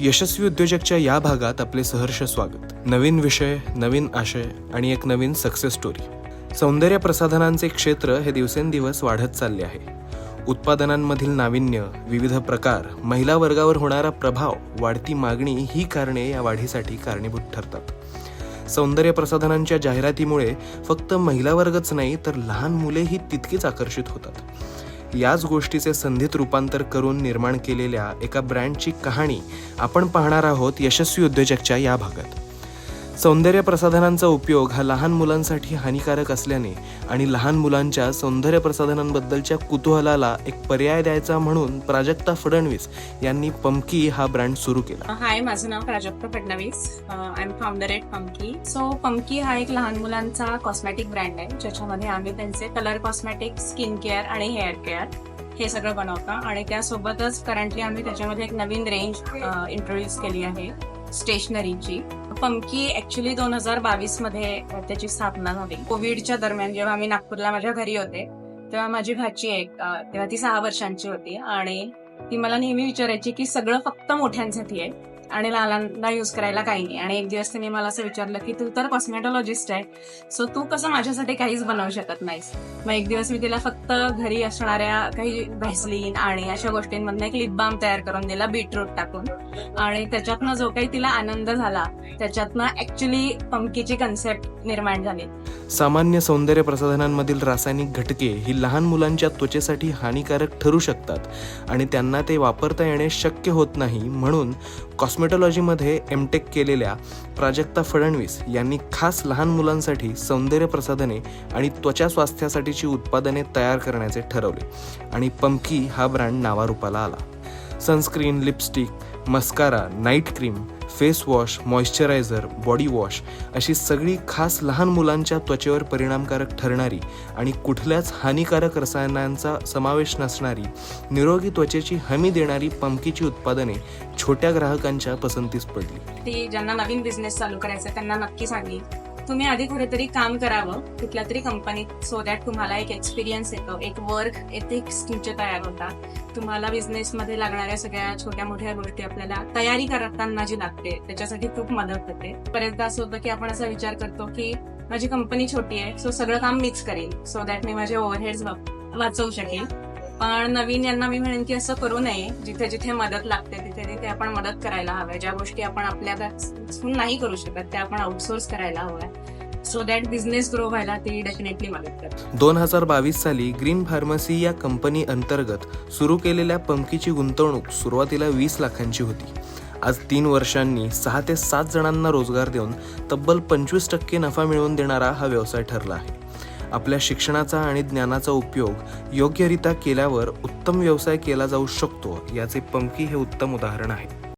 यशस्वी उद्योजकच्या या भागात आपले सहर्ष स्वागत. नवीन विषय नवीन आशय आणि एक नवीन सक्सेस स्टोरी सौंदर्य प्रसाधनांचे क्षेत्र हे दिवसेंदिवस वाढत चालले आहे. उत्पादनांमधील नाविन्य विविध प्रकार महिला वर्गावर होणारा प्रभाव वाढती मागणी ही कारणे या वाढीसाठी कारणीभूत ठरतात. सौंदर्य प्रसाधनांच्या जाहिरातीमुळे फक्त महिला वर्गच नाही तर लहान मुलेही तितकीच आकर्षित होतात. याच गोष्टीचे संधीत रूपांतर करून निर्माण केलेल्या एका ब्रँडची कहाणी आपण पाहणार आहोत यशस्वी उद्योजकच्या या भागात. सौंदर्य प्रसाधनांचा उपयोग हा लहान मुलांसाठी हानिकारक असल्याने आणि लहान मुलांच्या सौंदर्य प्रसाधनांबद्दलच्या कुतूहलाला एक पर्याय द्यायचा म्हणून प्राजक्ता फडणवीस यांनी पंकी हा ब्रँड सुरू केला. हाय माझं नाव Prajakta Phadnavis. I am founder at Punky so Punky हा एक लहान मुलांचा कॉस्मॅटिक ब्रँड आहे ज्याच्यामध्ये आम्ही त्यांचे कलर कॉस्मेटिक स्किन केअर आणि हेअर केअर हे सगळं बनवतो. आणि त्यासोबतच करंटली आम्ही त्याच्यामध्ये एक नवीन रेंज इंट्रोड्यूस केली आहे. स्टेशनरीची. पंकी ऍक्च्युली दोन हजार बावीसमध्ये त्याची स्थापना झाली. कोविडच्या दरम्यान जेव्हा आम्ही नागपूरला माझ्या घरी होते तेव्हा माझी भाची एक तेव्हा ती सहा वर्षांची होती आणि ती मला नेहमी विचारायची की सगळं फक्त मोठ्यांसाठी आहे. आणि लालांना युज करायला काही नाही. आणि एक दिवस तिने मला असं विचारलं की तू तर कॉस्मेटॉलॉजिस्ट आहे सो तू कसं माझ्यासाठी काहीच बनवू शकत नाहीस? मग एक दिवस मी तिला फक्त घरी असणाऱ्या काही व्हॅसलीन आणि अशा गोष्टींमधनं एक लिप बाम तयार करून दिला बीटरूट टाकून. आणि त्याच्यातनं जो काही तिला आनंद झाला त्याच्यातनं ऍक्च्युली पंकीची कन्सेप्ट निर्माण झाली. सामान्य सौंदर्य प्रसाधनांमधील रासायनिक घटके ही लहान मुलांच्या त्वचेसाठी हानिकारक ठरू शकतात आणि त्यांना ते वापरता येणे शक्य होत नाही म्हणून कॉस्मेटॉलॉजीमध्ये एमटेक केलेल्या प्राजक्ता फडणवीस यांनी खास लहान मुलांसाठी सौंदर्य प्रसाधने आणि त्वचा स्वास्थ्यासाठीची उत्पादने तयार करण्याचे ठरवले आणि पंकी हा ब्रँड नावारूपाला आला. Sunscreen lipstick mascara night cream face wash moisturiser body wash अशी सगळी खास लहान मुलांच्या त्वचेवर परिणामकारक ठरणारी आणि कुठल्याच हानिकारक रसायनांचा समावेश नसणारी निरोगी त्वचेची हमी देणारी पंकीची उत्पादने छोट्या ग्राहकांच्या पसंतीस पडली. ती ज्यांना नवीन बिझनेस चालू करायचा त्यांना नक्की सांगेल तुम्ही आधी कुठेतरी काम करावं कुठल्या तरी कंपनीत सो दॅट तुम्हाला एक एक्सपिरियन्स येतो एक वर्क एथिक्स तुमचे तयार होतात. तुम्हाला बिझनेस मध्ये लागणाऱ्या सगळ्या छोट्या मोठ्या गोष्टी आपल्याला तयारी करताना जी लागते त्याच्यासाठी खूप मदत होते. बरेचदा असं होतं की आपण असा विचार करतो की माझी कंपनी छोटी आहे सो सगळं काम मीच करेन सो दॅट मी माझे ओव्हरहेड्स वाचवू शकेल पण नवीन यांना मी म्हणेन की असं करू नये जिथे जिथे मदत लागते तिथे तिथे आपण मदत करायला हव्या ज्या गोष्टी आपण आपल्या नाही करू शकत त्या आपण आउटसोर्स करायला हव्या सो दॅट बिझनेस ग्रो व्हायला ते डेफिनेटली मदत करतात दोन हजार बावीस साली ग्रीन फार्मसी या कंपनी अंतर्गत सुरू केलेल्या पंकीची गुंतवणूक सुरुवातीला वीस लाखांची होती. आज तीन वर्षांनी सहा ते सात जणांना रोजगार देऊन तब्बल पंचवीस टक्के नफा मिळवून देणारा हा व्यवसाय ठरला आहे. आपल्या शिक्षणाचा आणि ज्ञानाचा उपयोग योग्यरित्या केल्यावर उत्तम व्यवसाय केला जाऊ शकतो याचे पंकी हे उत्तम उदाहरण आहे.